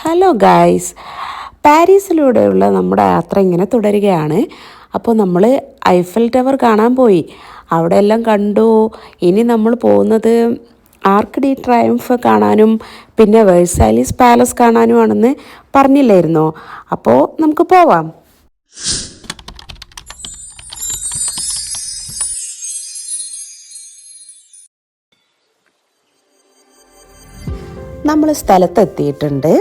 Hello guys പാരീസിലൂടെയുള്ള നമ്മുടെ യാത്ര ഇങ്ങനെ തുടരുകയാണ്. അപ്പോൾ നമ്മൾ ഐഫൽ ടവർ കാണാൻ പോയി. അവിടെ എല്ലാം കണ്ടു. ഇനി നമ്മൾ പോകുന്നത് ആർക്ക് ഡി ട്രയംഫ് കാണാനും പിന്നെ വേഴ്സാലിസ് പാലസ് കാണാനുമാണെന്ന് പറഞ്ഞില്ലായിരുന്നോ? അപ്പോൾ നമുക്ക് പോവാം. നമ്മൾ സ്ഥലത്തെത്തിയിട്ടുണ്ട്.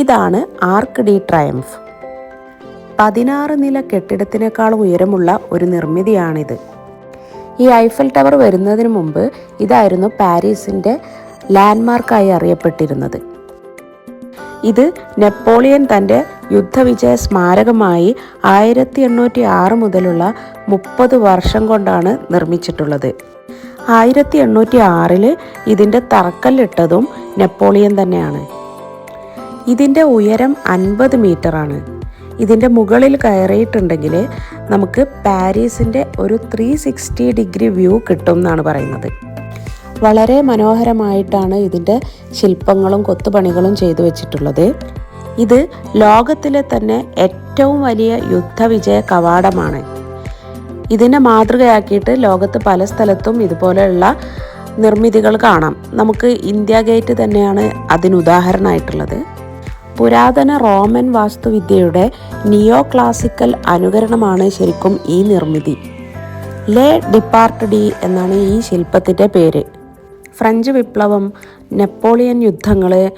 ഇതാണ് ആർക്ക് ഡി ട്രയംഫ്. പതിനാറ് നില കെട്ടിടത്തിനേക്കാൾ ഉയരമുള്ള ഒരു നിർമ്മിതിയാണിത്. ഈ ഐഫൽ ടവർ വരുന്നതിന് മുമ്പ് ഇതായിരുന്നു പാരീസിന്റെ ലാൻഡ്മാർക്കായി അറിയപ്പെട്ടിരുന്നത്. ഇത് നെപ്പോളിയൻ തന്റെ യുദ്ധവിജയ സ്മാരകമായി ആയിരത്തി എണ്ണൂറ്റി ആറ് മുതലുള്ള മുപ്പത് വർഷം കൊണ്ടാണ് നിർമ്മിച്ചിട്ടുള്ളത്. ആയിരത്തി എണ്ണൂറ്റി ആറിൽ ഇതിന്റെ തറക്കല്ലിട്ടതും നെപ്പോളിയൻ തന്നെയാണ്. ഇതിന്റെ ഉയരം അൻപത് ആണ്. ഇതിന്റെ മുകളിൽ കയറിയിട്ടുണ്ടെങ്കിൽ നമുക്ക് പാരീസിന്റെ ഒരു ത്രീ സിക്സ്റ്റി ഡിഗ്രി വ്യൂ കിട്ടും എന്നാണ് പറയുന്നത്. വളരെ മനോഹരമായിട്ടാണ് ഇതിന്റെ ശില്പങ്ങളും കൊത്തുപണികളും ചെയ്തു വെച്ചിട്ടുള്ളത്. ഇത് ലോകത്തിലെ തന്നെ ഏറ്റവും വലിയ യുദ്ധവിജയ കവാടമാണ്. ഇതിനെ മാതൃകയാക്കിയിട്ട് ലോകത്ത് പല സ്ഥലത്തും ഇതുപോലെയുള്ള നിർമ്മിതികൾ കാണാം. നമുക്ക് ഇന്ത്യ ഗേറ്റ് തന്നെയാണ് അതിനുദാഹരണമായിട്ടുള്ളത് പുരാതന റോമൻ വാസ്തുവിദ്യയുടെ നിയോ ക്ലാസിക്കൽ അനുകരണമാണ് ശരിക്കും ഈ നിർമ്മിതി. ലേ ഡിപ്പാർട്ട് ഡി എന്നാണ് ഈ ശില്പത്തിന്റെ പേര്. ഫ്രഞ്ച് വിപ്ലവം നെപ്പോളിയൻ യുദ്ധങ്ങൾ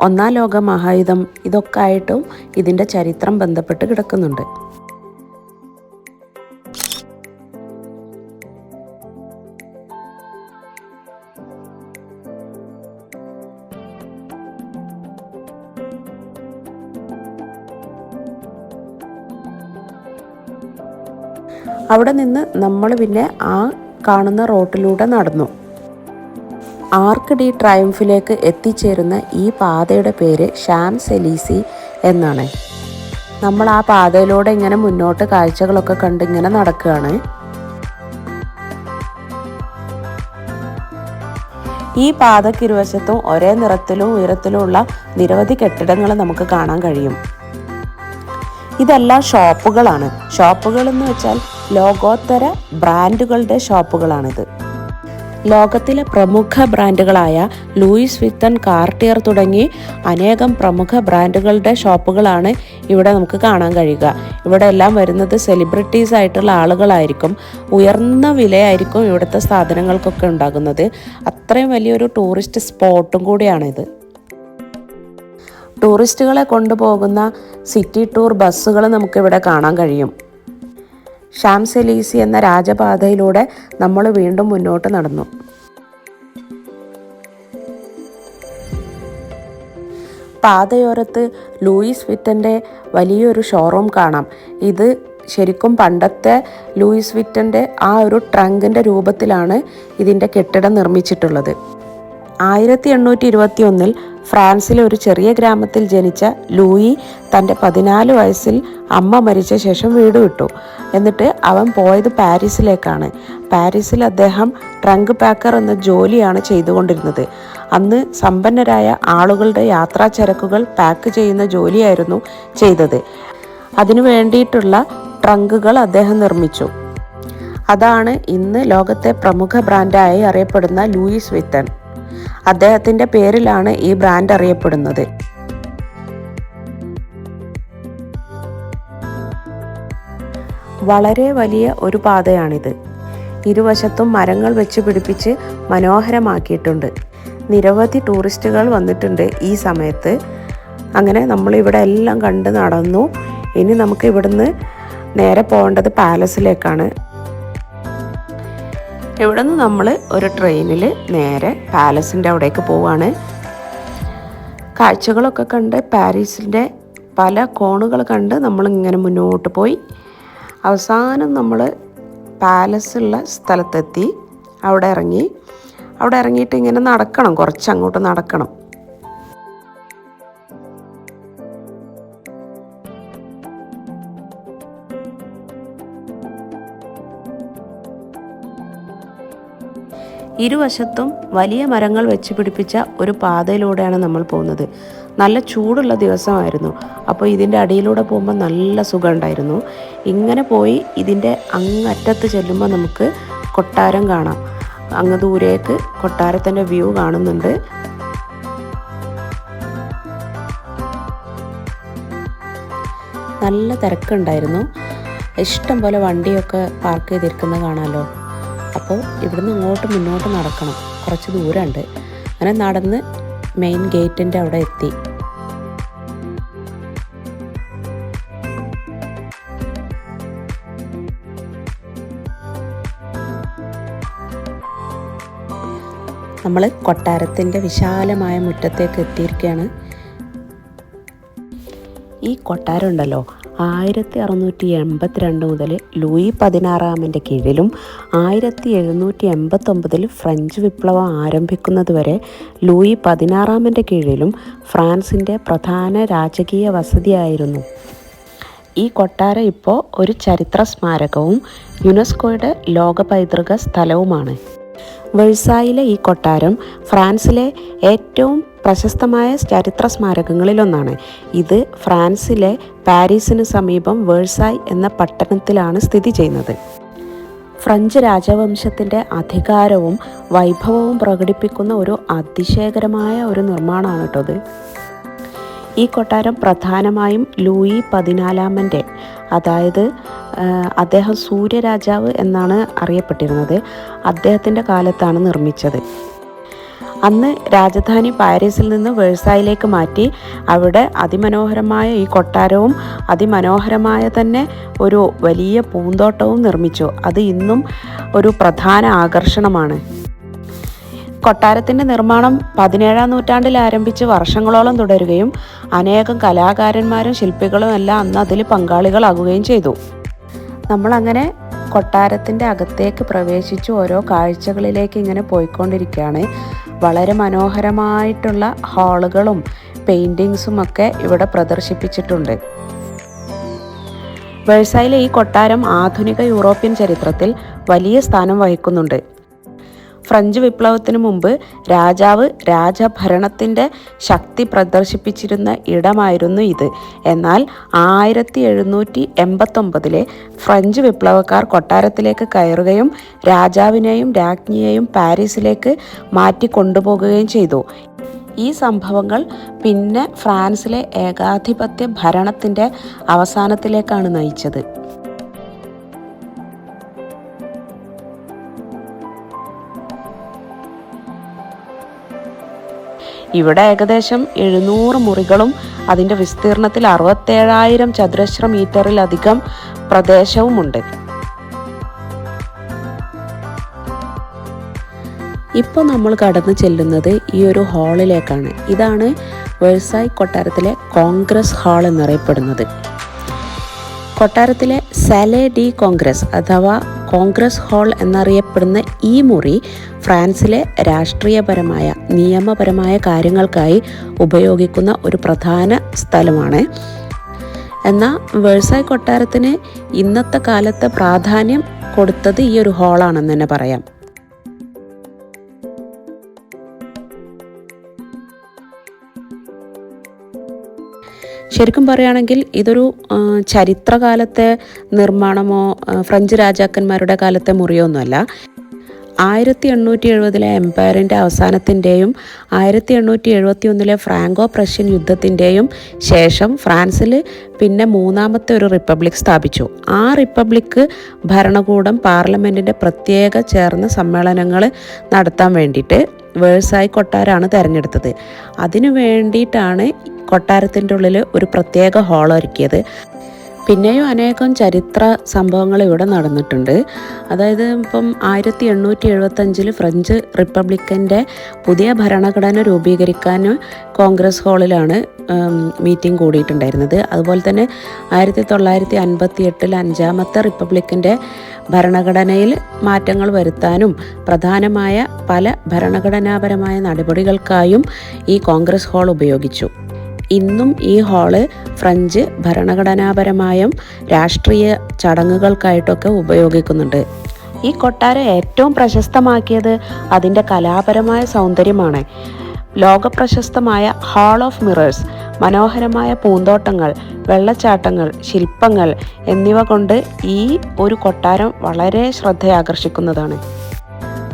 ഒന്നാം ലോക മഹായുധം ഇതൊക്കെ ആയിട്ടും ഇതിന്റെ ചരിത്രം ബന്ധപ്പെട്ട് കിടക്കുന്നുണ്ട്. അവിടെ നിന്ന് നമ്മൾ പിന്നെ ആ കാണുന്ന റോട്ടിലൂടെ നടന്നു. ആർക്ക് ഡി ട്രയംഫിലേക്ക് എത്തിച്ചേരുന്ന ഈ പാതയുടെ പേര് ഷാം സെലീസി എന്നാണ്. നമ്മൾ ആ പാതയിലൂടെ ഇങ്ങനെ മുന്നോട്ട് കാഴ്ചകളൊക്കെ കണ്ട് ഇങ്ങനെ നടക്കുകയാണ്. ഈ പാതയ്ക്ക് ഇരുവശത്തും ഒരേ നിറത്തിലും ഉയരത്തിലുമുള്ള നിരവധി കെട്ടിടങ്ങൾ നമുക്ക് കാണാൻ കഴിയും. ഇതെല്ലാം ഷോപ്പുകളാണ്. ഷോപ്പുകൾ എന്ന് വെച്ചാൽ ലോകോത്തര ബ്രാൻഡുകളുടെ ഷോപ്പുകളാണിത്. ലോകത്തിലെ പ്രമുഖ ബ്രാൻഡുകളായ ലൂയിസ് വിത്തൻ കാർട്ടിയർ തുടങ്ങി അനേകം പ്രമുഖ ബ്രാൻഡുകളുടെ ഷോപ്പുകളാണ് ഇവിടെ നമുക്ക് കാണാൻ കഴിയുക. ഇവിടെ എല്ലാം വരുന്നത് സെലിബ്രിറ്റീസ് ആയിട്ടുള്ള ആളുകളായിരിക്കും. ഉയർന്ന വിലയായിരിക്കും ഇവിടുത്തെ സാധനങ്ങൾക്കൊക്കെ ഉണ്ടാകുന്നത്. അത്രയും വലിയൊരു ടൂറിസ്റ്റ് സ്പോട്ടും കൂടിയാണിത്. ടൂറിസ്റ്റുകളെ കൊണ്ടുപോകുന്ന സിറ്റി ടൂർ ബസ്സുകൾ നമുക്കിവിടെ കാണാൻ കഴിയും. ഷാംസെലീസി എന്ന രാജപാതയിലൂടെ നമ്മൾ വീണ്ടും മുന്നോട്ട് നടന്നു. പാതയോരത്ത് ലൂയിസ് വിറ്റന്റെ വലിയൊരു ഷോറൂം കാണാം. ഇത് ശരിക്കും പണ്ടത്തെ ലൂയിസ് വിറ്റന്റെ ആ ഒരു ട്രങ്കിന്റെ രൂപത്തിലാണ് ഇതിന്റെ കെട്ടിടം നിർമ്മിച്ചിട്ടുള്ളത്. ആയിരത്തി എണ്ണൂറ്റി ഇരുപത്തി ഒന്നിൽ ഫ്രാൻസിലെ ഒരു ചെറിയ ഗ്രാമത്തിൽ ജനിച്ച ലൂയി തന്റെ പതിനാല് വയസ്സിൽ അമ്മ മരിച്ച ശേഷം വീട് വിട്ടു. എന്നിട്ട് അവൻ പോയത് പാരീസിലേക്കാണ്. പാരീസിൽ അദ്ദേഹം ട്രങ്ക് പാക്കർ എന്ന ജോലിയാണ് ചെയ്തുകൊണ്ടിരുന്നത്. അന്ന് സമ്പന്നരായ ആളുകളുടെ യാത്രാ ചരക്കുകൾ പാക്ക് ചെയ്യുന്ന ജോലിയായിരുന്നു ചെയ്തത്. അതിനു വേണ്ടിയിട്ടുള്ള ട്രങ്കുകൾ അദ്ദേഹം നിർമ്മിച്ചു. അതാണ് ഇന്ന് ലോകത്തെ പ്രമുഖ ബ്രാൻഡായി അറിയപ്പെടുന്ന ലൂയിസ് വിത്തൺ. അദ്ദേഹത്തിന്റെ പേരിലാണ് ഈ ബ്രാൻഡ് അറിയപ്പെടുന്നത്. വളരെ വലിയ ഒരു പാതയാണിത്. ഇരുവശത്തും മരങ്ങൾ വെച്ച് പിടിപ്പിച്ച് മനോഹരമാക്കിയിട്ടുണ്ട്. നിരവധി ടൂറിസ്റ്റുകൾ വന്നിട്ടുണ്ട് ഈ സമയത്ത്. അങ്ങനെ നമ്മൾ ഇവിടെ എല്ലാം കണ്ട് നടന്നു. ഇനി നമുക്ക് ഇവിടുന്ന് നേരെ പോകേണ്ടത് പാലസിലേക്കാണ്. ഇവിടെ നിന്ന് നമ്മൾ ഒരു ട്രെയിനിൽ നേരെ പാലസിന്റെ അവിടേക്ക് പോവാണ്. കാഴ്ചകളൊക്കെ കണ്ട് പാരീസിന്റെ പല കോണുകൾ കണ്ട് നമ്മളിങ്ങനെ മുന്നോട്ട് പോയി. അവസാനം നമ്മൾ പാലസുള്ള സ്ഥലത്തെത്തി. അവിടെ ഇറങ്ങി. അവിടെ ഇറങ്ങിയിട്ട് ഇങ്ങനെ നടക്കണം കുറച്ച് അങ്ങോട്ട് നടക്കണം. ഇരുവശത്തും വലിയ മരങ്ങൾ വെച്ച് പിടിപ്പിച്ച ഒരു പാതയിലൂടെയാണ് നമ്മൾ പോകുന്നത്. നല്ല ചൂടുള്ള ദിവസമായിരുന്നു. അപ്പോൾ ഇതിന്റെ അടിയിലൂടെ പോകുമ്പോൾ നല്ല സുഖമുണ്ടായിരുന്നു. ഇങ്ങനെ പോയി ഇതിന്റെ അങ്ങറ്റത്ത് ചെല്ലുമ്പോൾ നമുക്ക് കൊട്ടാരം കാണാം. അങ്ങ് ദൂരേക്ക് കൊട്ടാരത്തിന്റെ വ്യൂ കാണുന്നുണ്ട്. നല്ല തിരക്കുണ്ടായിരുന്നു. ഇഷ്ടം പോലെ വണ്ടിയൊക്കെ പാർക്ക് ചെയ്തിരിക്കുന്നത് കാണാമല്ലോ. അപ്പോൾ ഇവിടുന്ന് അങ്ങോട്ട് മുന്നോട്ട് നടക്കണം. കുറച്ച് ദൂരമുണ്ട്. അങ്ങനെ നടന്ന് മെയിൻ ഗേറ്റിന്റെ അവിടെ എത്തി. നമ്മൾ കൊട്ടാരത്തിന്റെ വിശാലമായ മുറ്റത്തേക്ക് എത്തിയിരിക്കുകയാണ്. ഈ കൊട്ടാരം ഉണ്ടല്ലോ ആയിരത്തി അറുന്നൂറ്റി എൺപത്തിരണ്ട് മുതൽ ലൂയി പതിനാറാമന്റെ കീഴിലും ആയിരത്തി എഴുന്നൂറ്റി എൺപത്തൊമ്പതിൽ ഫ്രഞ്ച് വിപ്ലവം ആരംഭിക്കുന്നതുവരെ ലൂയി പതിനാറാമന്റെ കീഴിലും ഫ്രാൻസിന്റെ പ്രധാന രാജകീയ വസതിയായിരുന്നു. ഈ കൊട്ടാരം ഇപ്പോൾ ഒരു ചരിത്ര സ്മാരകവും യുനെസ്കോയുടെ ലോക പൈതൃക സ്ഥലവുമാണ്. വെഴ്സായിലെ ഈ കൊട്ടാരം ഫ്രാൻസിലെ ഏറ്റവും പ്രശസ്തമായ ചരിത്ര സ്മാരകങ്ങളിലൊന്നാണ്. ഇത് ഫ്രാൻസിലെ പാരീസിന് സമീപം വേഴ്സായ് എന്ന പട്ടണത്തിലാണ് സ്ഥിതി ചെയ്യുന്നത്. ഫ്രഞ്ച് രാജവംശത്തിന്റെ അധികാരവും വൈഭവവും പ്രകടിപ്പിക്കുന്ന ഒരു അതിശയകരമായ ഒരു നിർമ്മാണമാണ് കേട്ടോ ഇത്. ഈ കൊട്ടാരം പ്രധാനമായും ലൂയി പതിനാലാമന്റെ അതായത് അദ്ദേഹം സൂര്യരാജാവ് എന്നാണ് അറിയപ്പെട്ടിരുന്നത്. അദ്ദേഹത്തിന്റെ കാലത്താണ് നിർമ്മിച്ചത്. അന്ന് രാജധാനി പാരീസിൽ നിന്ന് വേഴ്സായിലേക്ക് മാറ്റി അവിടെ അതിമനോഹരമായ ഈ കൊട്ടാരവും അതിമനോഹരമായ തന്നെ ഒരു വലിയ പൂന്തോട്ടവും നിർമ്മിച്ചു. അത് ഇന്നും ഒരു പ്രധാന ആകർഷണമാണ്. കൊട്ടാരത്തിന്റെ നിർമ്മാണം പതിനേഴാം നൂറ്റാണ്ടിൽ ആരംഭിച്ച് വർഷങ്ങളോളം തുടരുകയും അനേകം കലാകാരന്മാരും ശില്പികളും എല്ലാം അന്ന് അതിൽ പങ്കാളികളാകുകയും ചെയ്തു. നമ്മളങ്ങനെ കൊട്ടാരത്തിന്റെ അകത്തേക്ക് പ്രവേശിച്ച് ഓരോ കാഴ്ചകളിലേക്ക് ഇങ്ങനെ പോയിക്കൊണ്ടിരിക്കുകയാണ്. വളരെ മനോഹരമായിട്ടുള്ള ഹാളുകളും പെയിന്റിങ്സും ഒക്കെ ഇവിടെ പ്രദർശിപ്പിച്ചിട്ടുണ്ട്. വേഴ്സായിലെ ഈ കൊട്ടാരം ആധുനിക യൂറോപ്യൻ ചരിത്രത്തിൽ വലിയ സ്ഥാനം വഹിക്കുന്നുണ്ട്. ഫ്രഞ്ച് വിപ്ലവത്തിന് മുമ്പ് രാജാവ് രാജഭരണത്തിന്റെ ശക്തി പ്രദർശിപ്പിച്ചിരുന്ന ഇടമായിരുന്നു ഇത്. എന്നാൽ ആയിരത്തി എഴുന്നൂറ്റി എൺപത്തൊമ്പതിലെ ഫ്രഞ്ച് വിപ്ലവക്കാർ കൊട്ടാരത്തിലേക്ക് കയറുകയും രാജാവിനെയും രാജ്ഞിയെയും പാരീസിലേക്ക് മാറ്റിക്കൊണ്ടുപോകുകയും ചെയ്തു. ഈ സംഭവങ്ങൾ പിന്നെ ഫ്രാൻസിലെ ഏകാധിപത്യ ഭരണത്തിന്റെ അവസാനത്തിലേക്കാണ് നയിച്ചത്. ഇവിടെ ഏകദേശം എഴുന്നൂറ് മുറികളും അതിന്റെ വിസ്തീർണത്തിൽ അറുപത്തേഴായിരം ചതുരശ്ര മീറ്ററിലധികം പ്രദേശവുമുണ്ട്. ഇപ്പോൾ നമ്മൾ കടന്നു ചെല്ലുന്നത് ഈ ഒരു ഹാളിലേക്കാണ്. ഇതാണ് വേഴ്സായ് കൊട്ടാരത്തിലെ കോൺഗ്രസ് ഹാൾ എന്നറിയപ്പെടുന്നത്. കൊട്ടാരത്തിലെ സാലെ ഡി കോൺഗ്രസ് അഥവാ കോൺഗ്രസ് ഹാൾ എന്നറിയപ്പെടുന്ന ഈ മുറി ഫ്രാൻസിലെ രാഷ്ട്രീയപരമായ നിയമപരമായ കാര്യങ്ങൾക്കായി ഉപയോഗിക്കുന്ന ഒരു പ്രധാന സ്ഥലമാണ്. എന്നാൽ വേഴ്സായ് കൊട്ടാരത്തിന് ഇന്നത്തെ കാലത്തെ പ്രാധാന്യം കൊടുത്തത് ഈ ഒരു ഹാളാണെന്ന് തന്നെ പറയാം. ശരിക്കും പറയുകയാണെങ്കിൽ ഇതൊരു ചരിത്രകാലത്തെ നിർമ്മാണമോ ഫ്രഞ്ച് രാജാക്കന്മാരുടെ കാലത്തെ മുറിയോ ഒന്നുമല്ല. ആയിരത്തി എണ്ണൂറ്റി എഴുപതിലെ എംപയറിന്റെ അവസാനത്തിന്റെയും ആയിരത്തി എണ്ണൂറ്റി എഴുപത്തി ഒന്നിലെ ഫ്രാങ്കോ പ്രഷ്യൻ യുദ്ധത്തിന്റെയും ശേഷം ഫ്രാൻസിൽ പിന്നെ മൂന്നാമത്തെ ഒരു റിപ്പബ്ലിക് സ്ഥാപിച്ചു. ആ റിപ്പബ്ലിക്ക് ഭരണകൂടം പാർലമെന്റിന്റെ പ്രത്യേക ചേർന്ന സമ്മേളനങ്ങൾ നടത്താൻ വേണ്ടിയിട്ട് വേഴ്സായി കൊട്ടാരമാണ് തിരഞ്ഞെടുത്തത്. അതിനു വേണ്ടിയിട്ടാണ് കൊട്ടാരത്തിന്റെ ഉള്ളിൽ ഒരു പ്രത്യേക ഹോൾ ഒരുക്കിയത്. പിന്നെയും അനേകം ചരിത്ര സംഭവങ്ങൾ ഇവിടെ നടന്നിട്ടുണ്ട്. അതായത് ഇപ്പം ആയിരത്തി എണ്ണൂറ്റി എഴുപത്തഞ്ചിൽ ഫ്രഞ്ച് റിപ്പബ്ലിക്കന്റെ പുതിയ ഭരണഘടന രൂപീകരിക്കാൻ കോൺഗ്രസ് ഹാളിലാണ് മീറ്റിംഗ് കൂടിയിട്ടുണ്ടായിരുന്നത്. അതുപോലെ തന്നെ ആയിരത്തി തൊള്ളായിരത്തി അൻപത്തി എട്ടിൽ അഞ്ചാമത്തെ റിപ്പബ്ലിക്കിന്റെ ഭരണഘടനയിൽ മാറ്റങ്ങൾ വരുത്താനും പ്രധാനമായ പല ഭരണഘടനാപരമായ നടപടികൾക്കായും ഈ കോൺഗ്രസ് ഹാൾ ഉപയോഗിച്ചു. ഇന്നും ഈ ഹാൾ ഫ്രഞ്ച് ഭരണഘടനാപരമായും രാഷ്ട്രീയ ചടങ്ങുകൾക്കായിട്ടൊക്കെ ഉപയോഗിക്കുന്നുണ്ട്. ഈ കൊട്ടാരം ഏറ്റവും പ്രശസ്തമാക്കിയത് അതിന്റെ കലാപരമായ സൗന്ദര്യമാണ്. ലോകപ്രശസ്തമായ ഹാൾ ഓഫ് മിറേഴ്സ് മനോഹരമായ പൂന്തോട്ടങ്ങൾ വെള്ളച്ചാട്ടങ്ങൾ ശില്പങ്ങൾ എന്നിവ കൊണ്ട് ഈ ഒരു കൊട്ടാരം വളരെ ശ്രദ്ധയാകർഷിക്കുന്നതാണ്.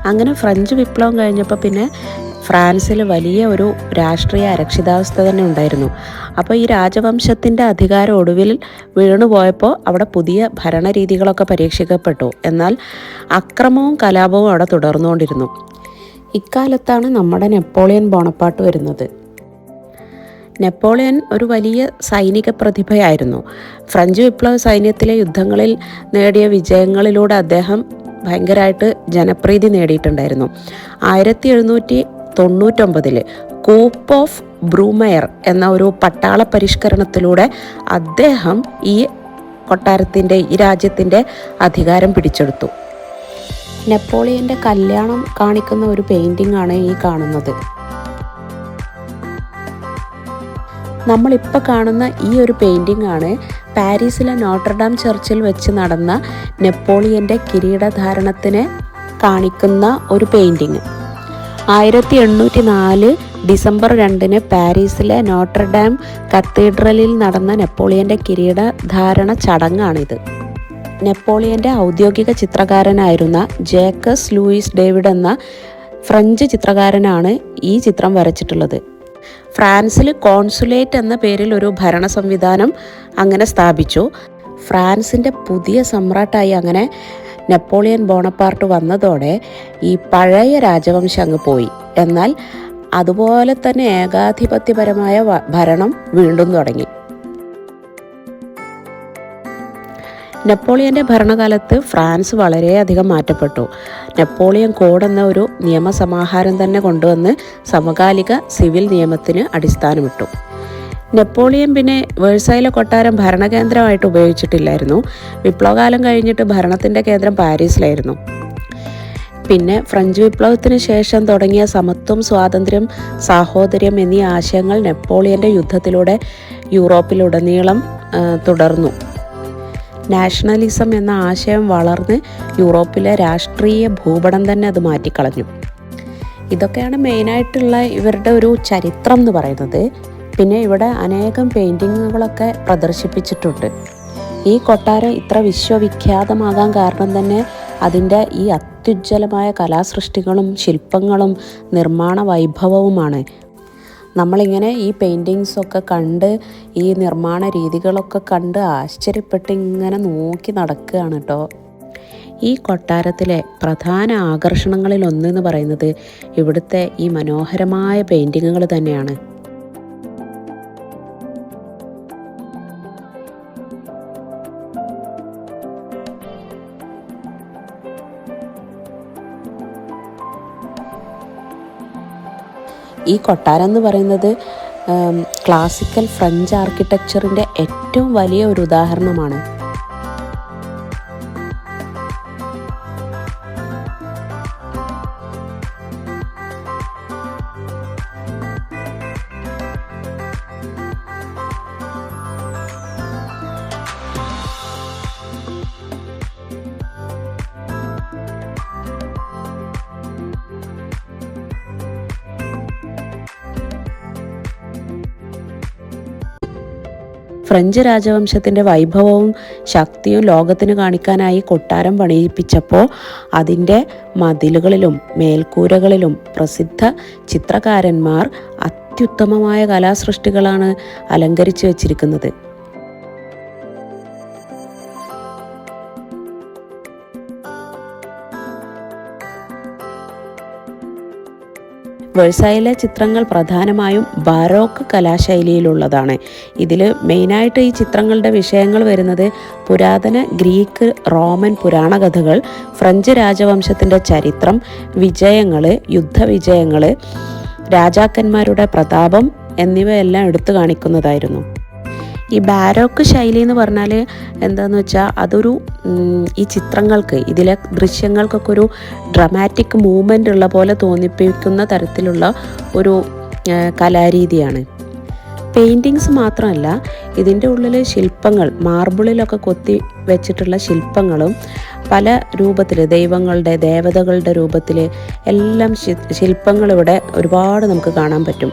അങ്ങനെ ഫ്രഞ്ച് വിപ്ലവം കഴിഞ്ഞപ്പോൾ പിന്നെ ഫ്രാൻസിൽ വലിയ ഒരു രാഷ്ട്രീയ അരക്ഷിതാവസ്ഥ തന്നെ ഉണ്ടായിരുന്നു. അപ്പോൾ ഈ രാജവംശത്തിന്റെ അധികാരം ഒടുവിൽ വീണുപോയപ്പോൾ അവിടെ പുതിയ ഭരണരീതികളൊക്കെ പരീക്ഷിക്കപ്പെട്ടു. എന്നാൽ അക്രമവും കലാപവും അവിടെ തുടർന്നുകൊണ്ടിരുന്നു. ഇക്കാലത്താണ് നമ്മുടെ നെപ്പോളിയൻ ബോണപ്പാട്ട് വരുന്നത്. നെപ്പോളിയൻ ഒരു വലിയ സൈനിക പ്രതിഭയായിരുന്നു. ഫ്രഞ്ച് വിപ്ലവ സൈന്യത്തിലെ യുദ്ധങ്ങളിൽ നേടിയ വിജയങ്ങളിലൂടെ അദ്ദേഹം ഭയങ്കരമായിട്ട് ജനപ്രീതി നേടിയിട്ടുണ്ടായിരുന്നു. ആയിരത്തി എഴുന്നൂറ്റി തൊണ്ണൂറ്റൊമ്പതിൽ കൂപ്പ് ഓഫ് ബ്രൂമയർ എന്ന ഒരു പട്ടാള പരിഷ്കരണത്തിലൂടെ അദ്ദേഹം ഈ കൊട്ടാരത്തിന്റെ ഈ രാജ്യത്തിന്റെ അധികാരം പിടിച്ചെടുത്തു. നെപ്പോളിയന്റെ കല്യാണം കാണിക്കുന്ന ഒരു പെയിന്റിംഗ് ആണ് ഈ കാണുന്നത്. നമ്മളിപ്പോൾ കാണുന്ന ഈ ഒരു പെയിന്റിംഗ് ആണ് പാരീസിലെ നോട്ടർഡാം ചർച്ചിൽ വെച്ച് നടന്ന നെപ്പോളിയന്റെ കിരീടധാരണത്തിന് കാണിക്കുന്ന ഒരു പെയിന്റിങ്. ആയിരത്തി എണ്ണൂറ്റി നാല് ഡിസംബർ രണ്ടിന് പാരീസിലെ നോട്ടർഡാം കത്തീഡ്രലിൽ നടന്ന നെപ്പോളിയന്റെ കിരീടധാരണ ചടങ്ങാണിത്. നെപ്പോളിയന്റെ ഔദ്യോഗിക ചിത്രകാരനായിരുന്ന ജേക്കസ് ലൂയിസ് ഡേവിഡ് എന്ന ഫ്രഞ്ച് ചിത്രകാരനാണ് ഈ ചിത്രം വരച്ചിട്ടുള്ളത്. ഫ്രാൻസിൽ കോൺസുലേറ്റ് എന്ന പേരിൽ ഒരു ഭരണ സംവിധാനം അങ്ങനെ സ്ഥാപിച്ചു. ഫ്രാൻസിന്റെ പുതിയ സമ്രാട്ടായി അങ്ങനെ നെപ്പോളിയൻ ബോണപ്പാർട്ട് വന്നതോടെ ഈ പഴയ രാജവംശം അങ്ങ് പോയി. എന്നാൽ അതുപോലെ തന്നെ ഏകാധിപത്യപരമായ ഭരണം വീണ്ടും തുടങ്ങി. നെപ്പോളിയന്റെ ഭരണകാലത്ത് ഫ്രാൻസ് വളരെയധികം മാറ്റപ്പെട്ടു. നെപ്പോളിയൻ കോഡ് എന്ന ഒരു നിയമസമാഹാരം തന്നെ കൊണ്ടുവന്ന് സമകാലിക സിവിൽ നിയമത്തിന് അടിസ്ഥാനമിട്ടു. നെപ്പോളിയൻ പിന്നെ വേഴ്സായിലെ കൊട്ടാരം ഭരണകേന്ദ്രമായിട്ട് ഉപയോഗിച്ചിട്ടില്ലായിരുന്നു. വിപ്ലവകാലം കഴിഞ്ഞിട്ട് ഭരണത്തിന്റെ കേന്ദ്രം പാരീസിലായിരുന്നു. പിന്നെ ഫ്രഞ്ച് വിപ്ലവത്തിന് ശേഷം തുടങ്ങിയ സമത്വം സ്വാതന്ത്ര്യം സാഹോദര്യം എന്നീ ആശയങ്ങൾ നെപ്പോളിയന്റെ യുദ്ധത്തിലൂടെ യൂറോപ്പിലുടനീളം തുടർന്നു. നാഷണലിസം എന്ന ആശയം വളർന്ന് യൂറോപ്പിലെ രാഷ്ട്രീയ ഭൂപടം തന്നെ അത് മാറ്റിക്കളഞ്ഞു. ഇതൊക്കെയാണ് മെയിനായിട്ടുള്ള ഇവരുടെ ഒരു ചരിത്രം എന്ന് പറയുന്നത്. പിന്നെ ഇവിടെ അനേകം പെയിന്റിങ്ങുകളൊക്കെ പ്രദർശിപ്പിച്ചിട്ടുണ്ട്. ഈ കൊട്ടാരം ഇത്ര വിശ്വവിഖ്യാതമാകാൻ കാരണം തന്നെ അതിന്റെ ഈ അത്യുജ്വലമായ കലാസൃഷ്ടികളും ശില്പങ്ങളും നിർമ്മാണ വൈഭവവുമാണ്. നമ്മളിങ്ങനെ ഈ പെയിന്റിങ്സൊക്കെ കണ്ട് ഈ നിർമ്മാണ രീതികളൊക്കെ കണ്ട് ആശ്ചര്യപ്പെട്ട് ഇങ്ങനെ നോക്കി നടക്കുകയാണ് കേട്ടോ ഈ കൊട്ടാരത്തിലെ പ്രധാന ആകർഷണങ്ങളിൽ ഒന്നെന്ന് പറയുന്നത് ഇവിടുത്തെ ഈ മനോഹരമായ പെയിന്റിങ്ങുകൾ തന്നെയാണ്. ഈ കൊട്ടാരം എന്ന് പറയുന്നത് ക്ലാസിക്കൽ ഫ്രഞ്ച് ആർക്കിടെക്ചറിന്റെ ഏറ്റവും വലിയ ഒരു ഉദാഹരണമാണ്. ഫ്രഞ്ച് രാജവംശത്തിന്റെ വൈഭവവും ശക്തിയും ലോകത്തിന് കാണിക്കാനായി കൊട്ടാരം പണിയിപ്പിച്ചപ്പോൾ അതിന്റെ മതിലുകളിലും മേൽക്കൂരകളിലും പ്രസിദ്ധ ചിത്രകാരന്മാർ അത്യുത്തമമായ കലാസൃഷ്ടികളാണ് അലങ്കരിച്ചു വച്ചിരിക്കുന്നത്. വേഴ്സായിലെ ചിത്രങ്ങൾ പ്രധാനമായും ബാരോക്ക് കലാശൈലിയിലുള്ളതാണ്. ഇതിൽ മെയിനായിട്ട് ഈ ചിത്രങ്ങളുടെ വിഷയങ്ങൾ വരുന്നത് പുരാതന ഗ്രീക്ക് റോമൻ പുരാണകഥകൾ ഫ്രഞ്ച് രാജവംശത്തിന്റെ ചരിത്രം വിജയങ്ങൾ യുദ്ധവിജയങ്ങൾ രാജാക്കന്മാരുടെ പ്രതാപം എന്നിവയെല്ലാം എടുത്തു കാണിക്കുന്നതായിരുന്നു. ഈ ബാരോക്ക് ശൈലി എന്ന് പറഞ്ഞാൽ എന്താന്ന് വെച്ചാൽ അതൊരു ഈ ചിത്രങ്ങൾക്ക് ഇതിലെ ദൃശ്യങ്ങൾക്കൊക്കെ ഒരു ഡ്രമാറ്റിക് മൂവ്മെന്റ് ഉള്ള പോലെ തോന്നിപ്പിക്കുന്ന തരത്തിലുള്ള ഒരു കലാരീതിയാണ്. പെയിന്റിങ്സ് മാത്രമല്ല ഇതിന്റെ ഉള്ളിൽ ശില്പങ്ങൾ മാർബിളിലൊക്കെ കൊത്തി വെച്ചിട്ടുള്ള ശില്പങ്ങളും പല രൂപത്തിൽ ദൈവങ്ങളുടെ ദേവതകളുടെ രൂപത്തിൽ എല്ലാം ശില്പങ്ങൾ ഇവിടെ ഒരുപാട് നമുക്ക് കാണാൻ പറ്റും.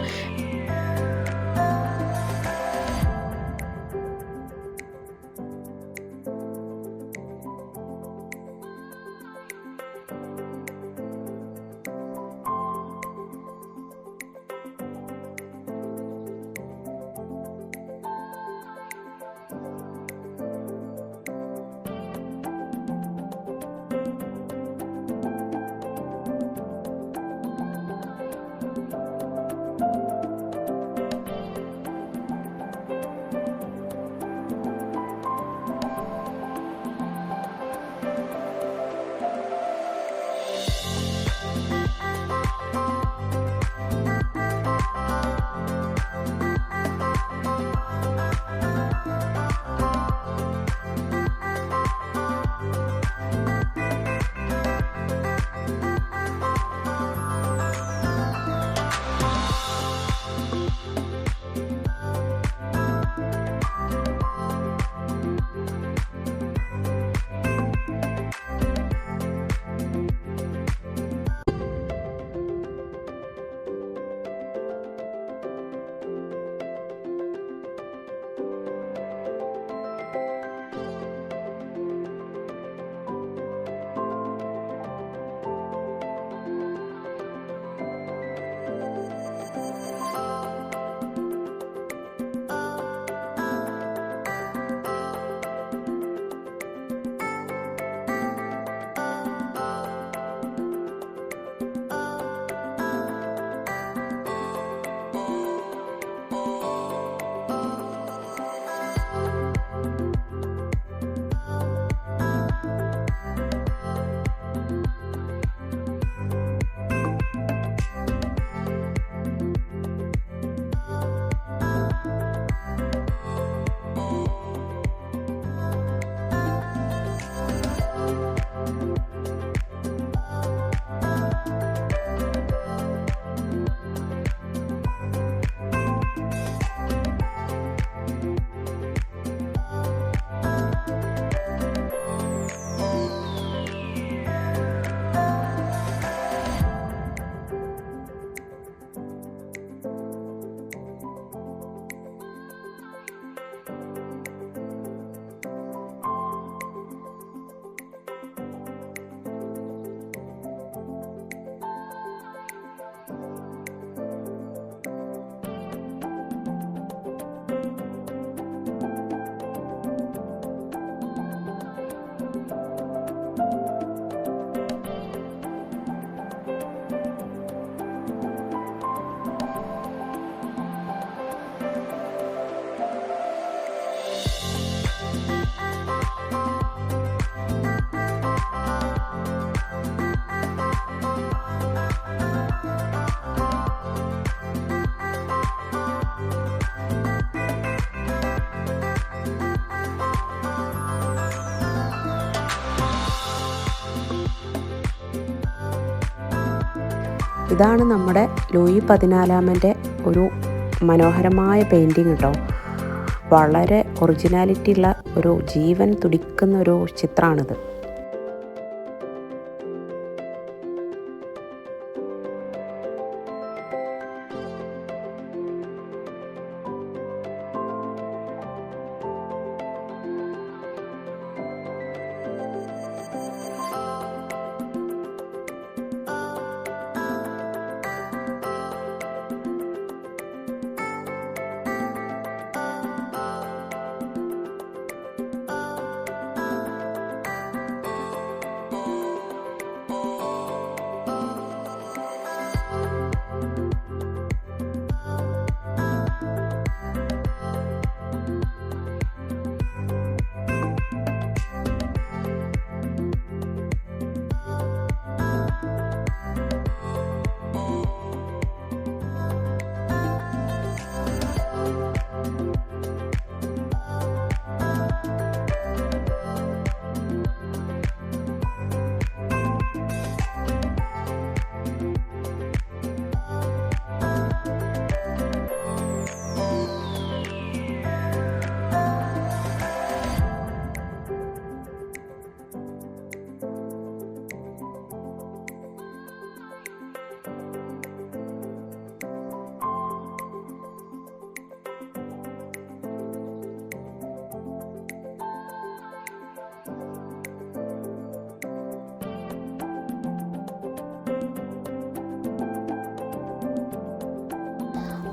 ഇതാണ് നമ്മുടെ ലൂയി പതിനാലാമന്റെ ഒരു മനോഹരമായ പെയിന്റിങ് കേട്ടോ വളരെ ഒറിജിനാലിറ്റി ഉള്ള ഒരു ജീവൻ തുടിക്കുന്ന ഒരു ചിത്രമാണിത്.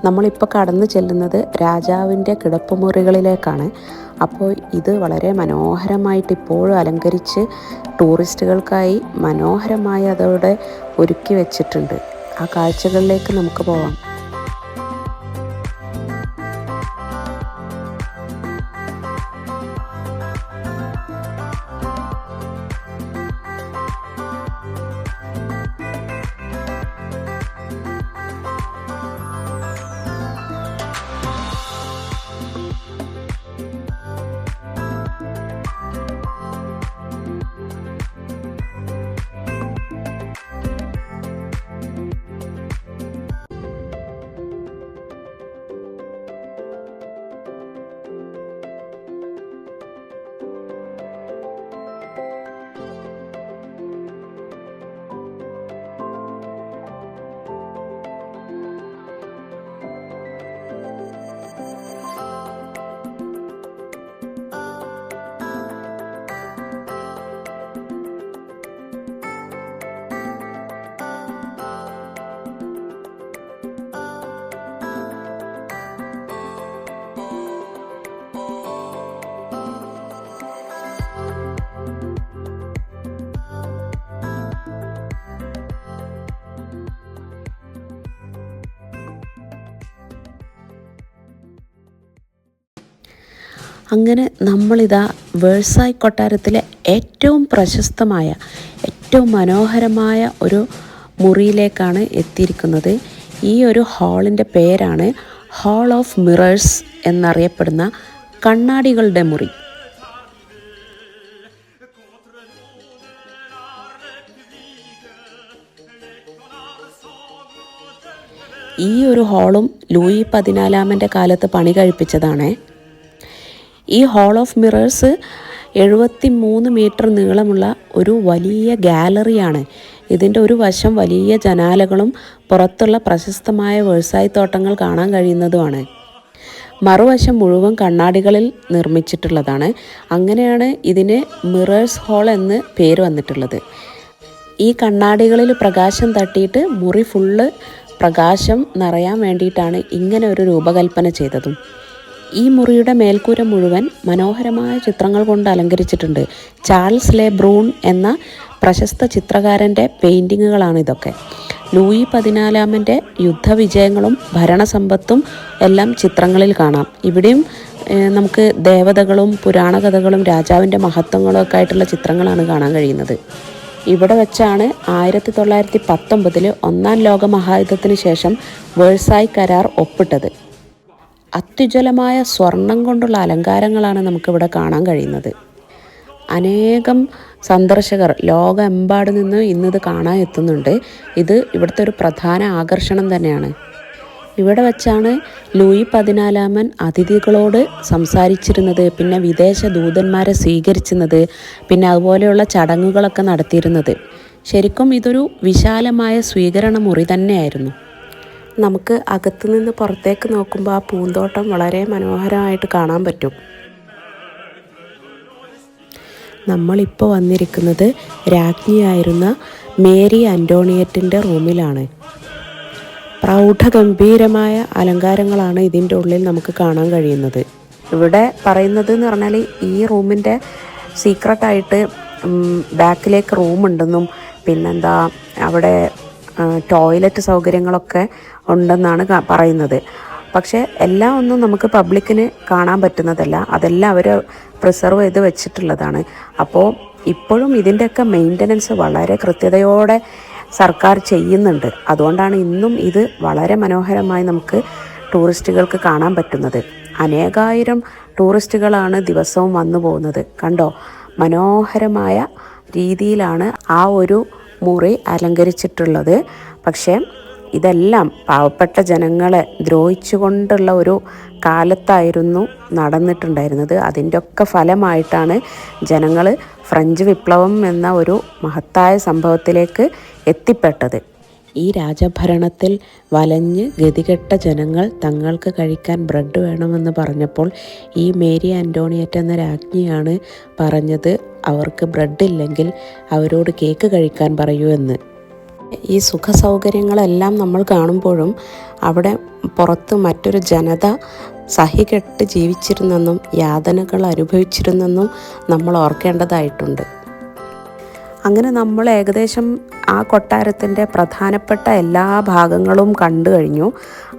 നമ്മളിപ്പോൾ കടന്നു ചെല്ലുന്നത് രാജാവിന്റെ കിടപ്പുമുറികളിലേക്കാണ്. അപ്പോൾ ഇത് വളരെ മനോഹരമായിട്ട് ഇപ്പോഴും അലങ്കരിച്ച് ടൂറിസ്റ്റുകൾക്കായി മനോഹരമായി അതോടെ ഒരുക്കി വെച്ചിട്ടുണ്ട്. ആ കാഴ്ചകളിലേക്ക് നമുക്ക് പോവാം. അങ്ങനെ നമ്മളിതാ വേഴ്സായ് കൊട്ടാരത്തിലെ ഏറ്റവും പ്രശസ്തമായ ഏറ്റവും മനോഹരമായ ഒരു മുറിയിലേക്കാണ് എത്തിയിരിക്കുന്നത്. ഈ ഒരു ഹാളിന്റെ പേരാണ് ഹാൾ ഓഫ് മിറേഴ്സ് എന്നറിയപ്പെടുന്ന കണ്ണാടികളുടെ മുറി. ഈ ഒരു ഹാളും ലൂയി പതിനാലാമന്റെ കാലത്ത് പണി കഴിപ്പിച്ചതാണേ. ഈ ഹാൾ ഓഫ് മിറേഴ്സ് എഴുപത്തി മൂന്ന് മീറ്റർ നീളമുള്ള ഒരു വലിയ ഗാലറിയാണ് ഇതിന്റെ ഒരു വശം വലിയ ജനാലകളും പുറത്തുള്ള പ്രശസ്തമായ വ്യവസായ തോട്ടങ്ങൾ കാണാൻ കഴിയുന്നതുമാണ്. മറുവശം മുഴുവൻ കണ്ണാടികളിൽ നിർമ്മിച്ചിട്ടുള്ളതാണ്. അങ്ങനെയാണ് ഇതിന് മിറേഴ്സ് ഹാൾ എന്ന് പേര് വന്നിട്ടുള്ളത്. ഈ കണ്ണാടികളിൽ പ്രകാശം തട്ടിയിട്ട് മുറി ഫുള്ള് പ്രകാശം നിറയാൻ വേണ്ടിയിട്ടാണ് ഇങ്ങനെ ഒരു രൂപകൽപ്പന ചെയ്തതും. ഈ മുറിയുടെ മേൽക്കൂര മുഴുവൻ മനോഹരമായ ചിത്രങ്ങൾ കൊണ്ട് അലങ്കരിച്ചിട്ടുണ്ട്. ചാൾസ് ലെ ബ്രൂൺ എന്ന പ്രശസ്ത ചിത്രകാരന്റെ പെയിന്റിങ്ങുകളാണ് ഇതൊക്കെ ലൂയി പതിനാലാമന്റെ യുദ്ധവിജയങ്ങളും ഭരണസമ്പത്തും എല്ലാം ചിത്രങ്ങളിൽ കാണാം. ഇവിടെയും നമുക്ക് ദേവതകളും പുരാണകഥകളും രാജാവിന്റെ മഹത്വങ്ങളും ഒക്കെ ആയിട്ടുള്ള ചിത്രങ്ങളാണ് കാണാൻ കഴിയുന്നത്. ഇവിടെ വെച്ചാണ് ആയിരത്തി തൊള്ളായിരത്തി പത്തൊമ്പതിൽ ഒന്നാം ലോക മഹായുദ്ധത്തിന് ശേഷം വേഴ്സായ് കരാർ ഒപ്പിട്ടത്. അത്യുജ്വലമായ സ്വർണം കൊണ്ടുള്ള അലങ്കാരങ്ങളാണ് നമുക്കിവിടെ കാണാൻ കഴിയുന്നത്. അനേകം സന്ദർശകർ ലോകമെമ്പാട് നിന്ന് ഇന്നിത് കാണാൻ എത്തുന്നുണ്ട്. ഇത് ഇവിടുത്തെ ഒരു പ്രധാന ആകർഷണം തന്നെയാണ്. ഇവിടെ വച്ചാണ് ലൂയി പതിനാലാമൻ അതിഥികളോട് സംസാരിച്ചിരുന്നത് പിന്നെ വിദേശ ദൂതന്മാരെ സ്വീകരിച്ചിരുന്നത് പിന്നെ അതുപോലെയുള്ള ചടങ്ങുകളൊക്കെ നടത്തിയിരുന്നത്. ശരിക്കും ഇതൊരു വിശാലമായ സ്വീകരണ മുറി തന്നെയായിരുന്നു. നമുക്ക് അകത്തു നിന്ന് പുറത്തേക്ക് നോക്കുമ്പോൾ ആ പൂന്തോട്ടം വളരെ മനോഹരമായിട്ട് കാണാൻ പറ്റും. നമ്മളിപ്പോൾ വന്നിരിക്കുന്നത് രാജ്ഞിയായിരുന്ന മേരി അന്റോണിയറ്റിന്റെ റൂമിലാണ്. പ്രൗഢഗംഭീരമായ അലങ്കാരങ്ങളാണ് ഇതിന്റെ ഉള്ളിൽ നമുക്ക് കാണാൻ കഴിയുന്നത്. ഇവിടെ പറയുന്നത് എന്ന് പറഞ്ഞാൽ ഈ റൂമിന്റെ സീക്രട്ടായിട്ട് ബാക്കിലേക്ക് റൂമുണ്ടെന്നും പിന്നെന്താ അവിടെ ടോയ്ലറ്റ് സൗകര്യങ്ങളൊക്കെ ഉണ്ടെന്നാണ് പറയുന്നത്. പക്ഷേ എല്ലാം ഒന്നും നമുക്ക് പബ്ലിക്കിന് കാണാൻ പറ്റുന്നതല്ല. അതെല്ലാം അവർ പ്രിസർവ് ചെയ്ത് വെച്ചിട്ടുള്ളതാണ്. അപ്പോൾ ഇപ്പോഴും ഇതിന്റെയൊക്കെ മെയിന്റനൻസ് വളരെ കൃത്യതയോടെ സർക്കാർ ചെയ്യുന്നുണ്ട്. അതുകൊണ്ടാണ് ഇന്നും ഇത് വളരെ മനോഹരമായി നമുക്ക് ടൂറിസ്റ്റുകൾക്ക് കാണാൻ പറ്റുന്നത്. അനേകായിരം ടൂറിസ്റ്റുകളാണ് ദിവസവും വന്നു പോകുന്നത്. കണ്ടോ? മനോഹരമായ രീതിയിലാണ് ആ ഒരു മുറി അലങ്കരിച്ചിട്ടുള്ളത്. പക്ഷേ ഇതെല്ലാം പാവപ്പെട്ട ജനങ്ങളെ ദ്രോഹിച്ചുകൊണ്ടുള്ള ഒരു കാലത്തായിരുന്നു നടന്നിട്ടുണ്ടായിരുന്നത്. അതിന്റെ ഒക്കെ ഫലമായിട്ടാണ് ജനങ്ങൾ ഫ്രഞ്ച് വിപ്ലവം എന്ന ഒരു മഹത്തായ സംഭവത്തിലേക്ക് എത്തിപ്പെട്ടത്. ഈ രാജഭരണത്തിൽ വലഞ്ഞ് ഗതികെട്ട ജനങ്ങൾ തങ്ങൾക്ക് കഴിക്കാൻ ബ്രെഡ് വേണമെന്ന് പറഞ്ഞപ്പോൾ ഈ മേരി ആന്റോണിയറ്റ് എന്ന രാജ്ഞിയാണ് പറഞ്ഞത് അവർക്ക് ബ്രെഡ് ഇല്ലെങ്കിൽ അവരോട് കേക്ക് കഴിക്കാൻ പറയൂ എന്ന്. ഈ സുഖ സൗകര്യങ്ങളെല്ലാം നമ്മൾ കാണുമ്പോഴും അവിടെ പുറത്ത് മറ്റൊരു ജനത സഹികെട്ട് ജീവിച്ചിരുന്നെന്നും യാതനകൾ അനുഭവിച്ചിരുന്നെന്നും നമ്മൾ ഓർക്കേണ്ടതായിട്ടുണ്ട്. അങ്ങനെ നമ്മൾ ഏകദേശം ആ കൊട്ടാരത്തിന്റെ പ്രധാനപ്പെട്ട എല്ലാ ഭാഗങ്ങളും കണ്ടു കഴിഞ്ഞു.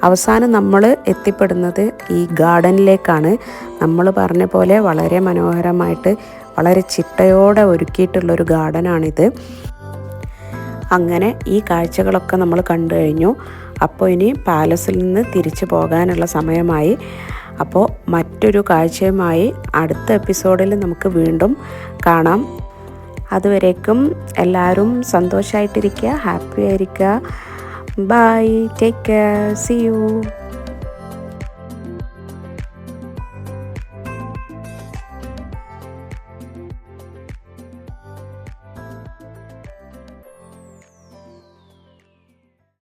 അവസാനം നമ്മൾ എത്തിപ്പെടുന്നത് ഈ ഗാർഡനിലേക്കാണ്. നമ്മൾ പറഞ്ഞ പോലെ വളരെ മനോഹരമായിട്ട് വളരെ ചിട്ടയോടെ ഒരുക്കിയിട്ടുള്ളൊരു ഗാർഡനാണിത്. അങ്ങനെ ഈ കാഴ്ചകളൊക്കെ നമ്മൾ കണ്ടു കഴിഞ്ഞു. അപ്പോൾ ഇനി പാലസിൽ നിന്ന് തിരിച്ചു പോകാനുള്ള സമയമായി. അപ്പോൾ മറ്റൊരു കാഴ്ചയുമായി അടുത്ത എപ്പിസോഡിൽ നമുക്ക് വീണ്ടും കാണാം. അതുവരേക്കും എല്ലാവരും സന്തോഷമായിട്ടിരിക്കുക ഹാപ്പി ആയിരിക്കുക. Bye take care see you